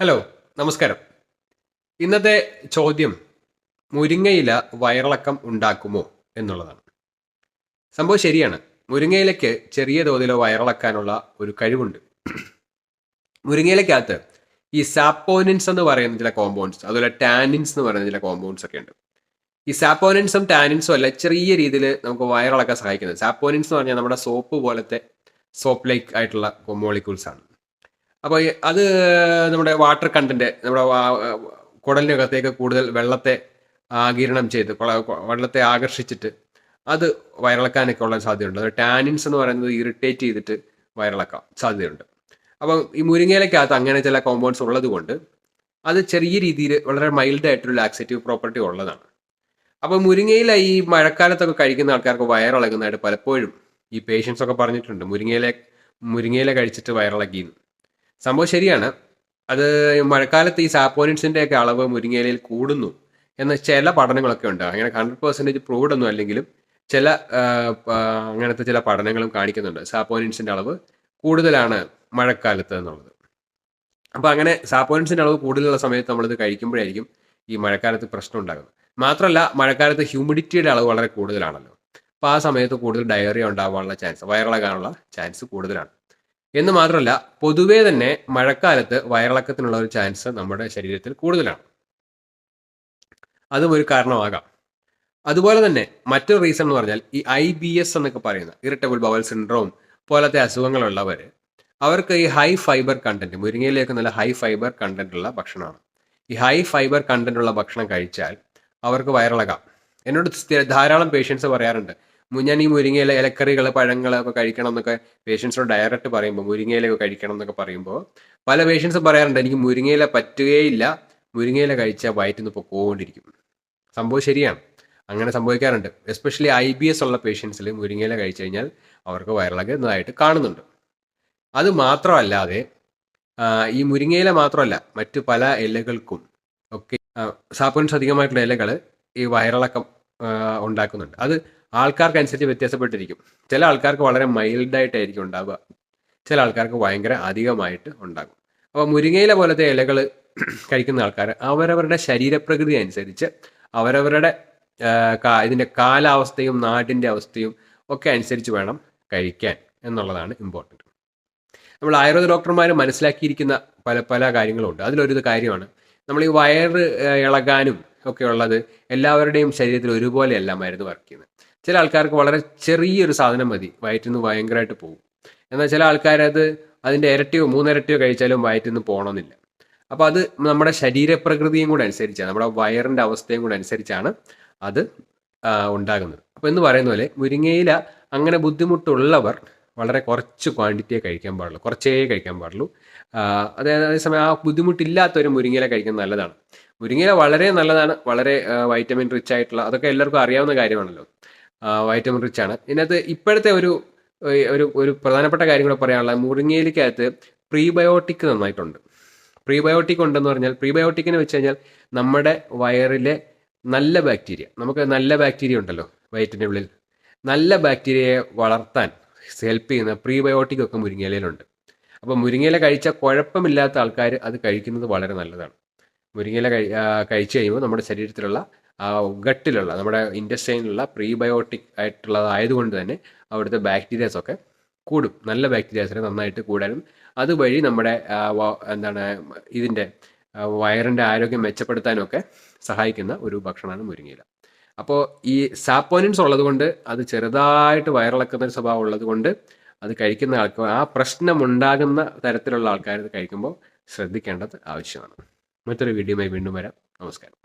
Hello നമസ്കാരം. ഇന്നത്തെ ചോദ്യം മുരിങ്ങയില വയറിളക്കം ഉണ്ടാക്കുമോ എന്നുള്ളതാണ്. സംഭവം ശരിയാണ്. മുരിങ്ങയിലയ്ക്ക് ചെറിയ തോതിലോ വയറിളക്കാനുള്ള ഒരു കഴിവുണ്ട്. മുരിങ്ങയിലയ്ക്കകത്ത് ഈ സാപ്പോനിൻസ് എന്ന് പറയുന്ന ചില കോമ്പൗണ്ട്സ് അതുപോലെ ടാനിൻസ് എന്ന് പറയുന്ന ചില കോമ്പൗണ്ട്സ് ഒക്കെ ഉണ്ട്. ഈ സാപ്പോനിൻസും ടാനിൻസും അല്ല ചെറിയ രീതിയിൽ നമുക്ക് വയറിളക്കാൻ സഹായിക്കുന്നത്. സാപ്പോനിൻസ് എന്ന് പറഞ്ഞാൽ നമ്മുടെ സോപ്പ് പോലത്തെ സോപ്പ് ലൈക്ക് ആയിട്ടുള്ള മോളിക്യൂൾസ് ആണ്. അപ്പോൾ അത് നമ്മുടെ വാട്ടർ കണ്ടന്റ് നമ്മുടെ കുടലിനകത്തേക്ക് കൂടുതൽ വെള്ളത്തെ ആകിരണം ചെയ്ത് വെള്ളത്തെ ആകർഷിച്ചിട്ട് അത് വയറിളക്കാനൊക്കെ ഉള്ള സാധ്യതയുണ്ട്. അത് ടാനിൻസ് എന്ന് പറയുന്നത് ഇറിറ്റേറ്റ് ചെയ്തിട്ട് വയറിളക്കാം സാധ്യതയുണ്ട്. അപ്പം ഈ മുരിങ്ങയിലക്കകത്ത് അങ്ങനെ ചില കോമ്പൗണ്ട്സ് ഉള്ളത് കൊണ്ട് അത് ചെറിയ രീതിയിൽ വളരെ മൈൽഡ് ആയിട്ടൊരു ലാക്സേറ്റീവ് പ്രോപ്പർട്ടി ഉള്ളതാണ്. അപ്പോൾ മുരിങ്ങയില ഈ മഴക്കാലത്തൊക്കെ കഴിക്കുന്ന ആൾക്കാർക്ക് വയറിളകുന്നതായിട്ട് പലപ്പോഴും ഈ പേഷ്യൻസ് ഒക്കെ പറഞ്ഞിട്ടുണ്ട്. മുരിങ്ങയില മുരിങ്ങയില കഴിച്ചിട്ട് വയറിളക്കിയെന്ന് സംഭവം ശരിയാണ്. അത് മഴക്കാലത്ത് ഈ സാപ്പോനിൻസിന്റെ ഒക്കെ അളവ് മുരിങ്ങയിലയിൽ കൂടുന്നു എന്ന ചില പഠനങ്ങളൊക്കെ ഉണ്ട്. അങ്ങനെ ഹൺഡ്രഡ് പെർസെന്റേജ് പ്രൂവ്ഡ് ഒന്നും അല്ലെങ്കിലും ചില അങ്ങനത്തെ ചില പഠനങ്ങളും കാണിക്കുന്നുണ്ട്. സാപ്പോനിൻസിന്റെ അളവ് കൂടുതലാണ് മഴക്കാലത്ത് എന്നുള്ളത്. അപ്പോൾ അങ്ങനെ സാപ്പോനിൻസിന്റെ അളവ് കൂടുതലുള്ള സമയത്ത് നമ്മളിത് കഴിക്കുമ്പോഴായിരിക്കും ഈ മഴക്കാലത്ത് പ്രശ്നം ഉണ്ടാകുന്നത്. മാത്രമല്ല മഴക്കാലത്ത് ഹ്യൂമിഡിറ്റിയുടെ അളവ് വളരെ കൂടുതലാണല്ലോ. അപ്പോൾ ആ സമയത്ത് കൂടുതൽ ഡയറിയ ഉണ്ടാകാനുള്ള ചാൻസ് വയറിളകാനുള്ള ചാൻസ് കൂടുതലാണ്. എന്ന് മാത്രമല്ല പൊതുവേ തന്നെ മഴക്കാലത്ത് വയറിളക്കത്തിനുള്ള ഒരു ചാൻസ് നമ്മുടെ ശരീരത്തിൽ കൂടുതലാണ്. അതും ഒരു കാരണമാകാം. അതുപോലെ തന്നെ മറ്റൊരു റീസൺ എന്ന് പറഞ്ഞാൽ ഈ ഐ ബി എസ് എന്നൊക്കെ പറയുന്ന ഇറിറ്റബിൾ ബവൽ സിൻഡ്രോം പോലത്തെ അസുഖങ്ങളുള്ളവർ അവർക്ക് ഈ ഹൈ ഫൈബർ കണ്ടന്റ് മുരിങ്ങയിലേക്ക് നല്ല ഹൈ ഫൈബർ കണ്ടന്റ് ഉള്ള ഭക്ഷണമാണ്. ഈ ഹൈ ഫൈബർ കണ്ടന്റ് ഉള്ള ഭക്ഷണം കഴിച്ചാൽ അവർക്ക് വയറിളകാം. എന്നോട് ധാരാളം പേഷ്യൻസ് പറയാറുണ്ട് ഞാൻ ഈ മുരിങ്ങയില ഇലക്കറികൾ പഴങ്ങൾ ഒക്കെ കഴിക്കണം എന്നൊക്കെ പേഷ്യൻസിനോട് ഡയറക്റ്റ് പറയുമ്പോൾ മുരിങ്ങയിലൊക്കെ കഴിക്കണം എന്നൊക്കെ പറയുമ്പോൾ പല പേഷ്യൻസും പറയാറുണ്ട് എനിക്ക് മുരിങ്ങയില പറ്റുകയില്ല. മുരിങ്ങയില കഴിച്ചാൽ വയറ്റിൽ നിന്ന് പൊക്കോണ്ടിരിക്കും. സംഭവം ശരിയാണ്. അങ്ങനെ സംഭവിക്കാറുണ്ട്. എസ്പെഷ്യലി ഐ ബി എസ് ഉള്ള പേഷ്യൻസിൽ മുരിങ്ങയില കഴിച്ചു കഴിഞ്ഞാൽ അവർക്ക് വയറിളകുന്നതായിട്ട് കാണുന്നുണ്ട്. അത് മാത്രമല്ലാതെ ഈ മുരിങ്ങയില മാത്രമല്ല മറ്റു പല ഇലകൾക്കും ഒക്കെ സാപ്പൻസ് അധികമായിട്ടുള്ള ഇലകൾ ഈ വയറിളക്കം ഉണ്ടാക്കുന്നുണ്ട്. അത് ആൾക്കാർക്കനുസരിച്ച് വ്യത്യാസപ്പെട്ടിരിക്കും. ചില ആൾക്കാർക്ക് വളരെ മൈൽഡായിട്ടായിരിക്കും ഉണ്ടാവുക. ചില ആൾക്കാർക്ക് ഭയങ്കര അധികമായിട്ട് ഉണ്ടാകും. അപ്പോൾ മുരിങ്ങയില പോലത്തെ ഇലകൾ കഴിക്കുന്ന ആൾക്കാർ അവരവരുടെ ശരീരപ്രകൃതി അനുസരിച്ച് അവരവരുടെ ഇതിന്റെ കാലാവസ്ഥയും നാടിന്റെ അവസ്ഥയും ഒക്കെ അനുസരിച്ച് വേണം കഴിക്കാൻ എന്നുള്ളതാണ് ഇമ്പോർട്ടന്റ് നമ്മൾ ആയുർവേദ ഡോക്ടർമാർ മനസ്സിലാക്കിയിരിക്കുന്ന പല പല കാര്യങ്ങളുണ്ട്. അതിലൊരു കാര്യമാണ്. നമ്മൾ ഈ വയറ് ഇളകാനും ഒക്കെ ഉള്ളത് എല്ലാവരുടെയും ശരീരത്തിൽ ഒരുപോലെയല്ല മരുന്ന് വർക്ക് ചെയ്യുന്നത് ചില ആൾക്കാർക്ക് വളരെ ചെറിയൊരു സാധനം മതി. വയറ്റിൽ നിന്ന് ഭയങ്കരമായിട്ട് പോകും. എന്നാൽ ചില ആൾക്കാരത് അതിന്റെ ഇരട്ടിയോ മൂന്നിരട്ടിയോ കഴിച്ചാലും വയറ്റിൽ നിന്ന് പോകണമെന്നില്ല. അപ്പോൾ അത് നമ്മുടെ ശരീരപ്രകൃതിയും കൂടെ അനുസരിച്ചാണ് നമ്മുടെ വയറിന്റെ അവസ്ഥയും കൂടെ അനുസരിച്ചാണ് അത് ഉണ്ടാകുന്നത്. അപ്പോൾ എന്ന് പറയുന്ന പോലെ മുരിങ്ങയില അങ്ങനെ ബുദ്ധിമുട്ടുള്ളവർ വളരെ കുറച്ച് ക്വാണ്ടിറ്റിയെ കഴിക്കാൻ പാടുള്ളൂ. കുറച്ചേ കഴിക്കാൻ പാടുള്ളൂ. അതായത് അതേസമയം ആ ബുദ്ധിമുട്ടില്ലാത്തവർ മുരിങ്ങയില കഴിക്കുന്നത് നല്ലതാണ്. മുരിങ്ങയില വളരെ നല്ലതാണ്. വളരെ വൈറ്റമിൻ റിച്ച് ആയിട്ടുള്ള അതൊക്കെ എല്ലാവർക്കും അറിയാവുന്ന കാര്യമാണല്ലോ. വൈറ്റമിൻ റിച്ച് ആണ് ഇതിനകത്ത് ഇപ്പോഴത്തെ ഒരു ഒരു ഒരു പ്രധാനപ്പെട്ട കാര്യം കൂടെ പറയാനുള്ള മുരിങ്ങയിലേക്കകത്ത് പ്രീബയോട്ടിക് നന്നായിട്ടുണ്ട്. പ്രീബയോട്ടിക് ഉണ്ടെന്ന് പറഞ്ഞാൽ പ്രീബയോട്ടിക്കിന് വെച്ച് കഴിഞ്ഞാൽ നമ്മുടെ വയറിലെ നല്ല ബാക്ടീരിയ നമുക്ക് നല്ല ബാക്ടീരിയ ഉണ്ടല്ലോ വയറ്റിന്റെ ഉള്ളിൽ. നല്ല ബാക്ടീരിയയെ വളർത്താൻ ഹെൽപ്പ് ചെയ്യുന്ന പ്രീബയോട്ടിക് ഒക്കെ മുരിങ്ങയിലുണ്ട് അപ്പോൾ മുരിങ്ങയില കഴിച്ചാൽ കുഴപ്പമില്ലാത്ത ആൾക്കാർ അത് കഴിക്കുന്നത് വളരെ നല്ലതാണ്. മുരിങ്ങയില കഴി കഴിച്ചു കഴിയുമ്പോൾ നമ്മുടെ ശരീരത്തിലുള്ള ഗട്ടിലുള്ള നമ്മുടെ ഇൻഡസ്റ്റൈനിലുള്ള പ്രീബയോട്ടിക് ആയിട്ടുള്ളതായതുകൊണ്ട് തന്നെ അവിടുത്തെ ബാക്ടീരിയാസ് ഒക്കെ കൂടും. നല്ല ബാക്ടീരിയാസിനെ നന്നായിട്ട് കൂടാനും. അതുവഴി നമ്മുടെ എന്താണ് ഇതിന്റെ ആ, വയറിന്റെ ആരോഗ്യം മെച്ചപ്പെടുത്താനൊക്കെ സഹായിക്കുന്ന ഒരു ഭക്ഷണമാണ് മുരിങ്ങയില. അപ്പോൾ ഈ സാപ്പോനിൻസ് ഉള്ളതുകൊണ്ട് അത് ചെറുതായിട്ട് വയറിളക്കുന്ന ഒരു സ്വഭാവം ഉള്ളതുകൊണ്ട് അത് കഴിക്കുന്ന ആൾക്ക് ആ പ്രശ്നമുണ്ടാകുന്ന തരത്തിലുള്ള ആൾക്കാർ കഴിക്കുമ്പോൾ ശ്രദ്ധിക്കേണ്ടത് ആവശ്യമാണ്. മറ്റൊരു വീഡിയോയുമായി വീണ്ടും വരാം. നമസ്കാരം.